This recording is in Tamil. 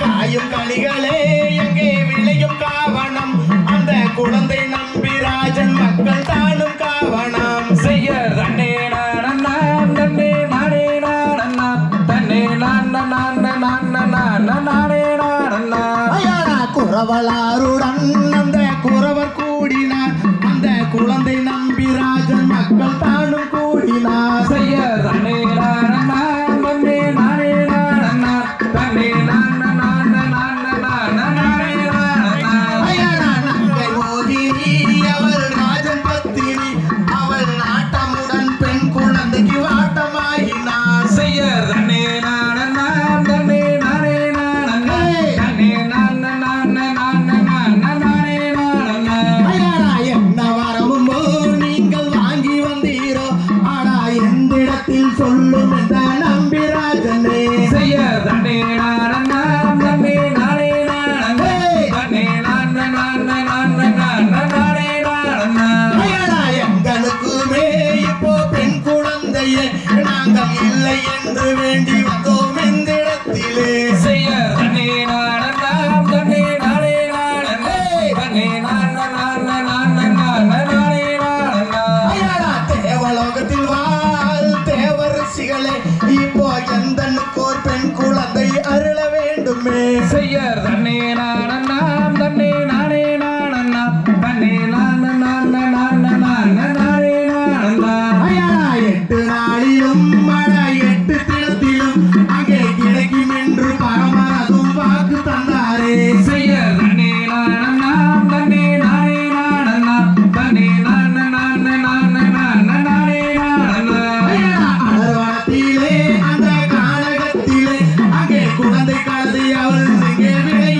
காயும் களிகளே எங்கே விளையும் காவணம்? அந்த குழந்தை நம்பிராஜன் மக்கள் தானும் காவணம். செய்ய தன்னே நானே நானே நானே தன்னே நானே நானே நானே குறவளாருடன் அந்த என்று வேண்டி வந்தோம் எந்திடத்திலே செய்யர் தன்னே நாடனாம் தன்னே நாடே நாடனே தன்னே இப்போ எந்தனுக்கு ஒரு பெண் குழந்தை அருள வேண்டுமே. செய்யர் தன்னே Give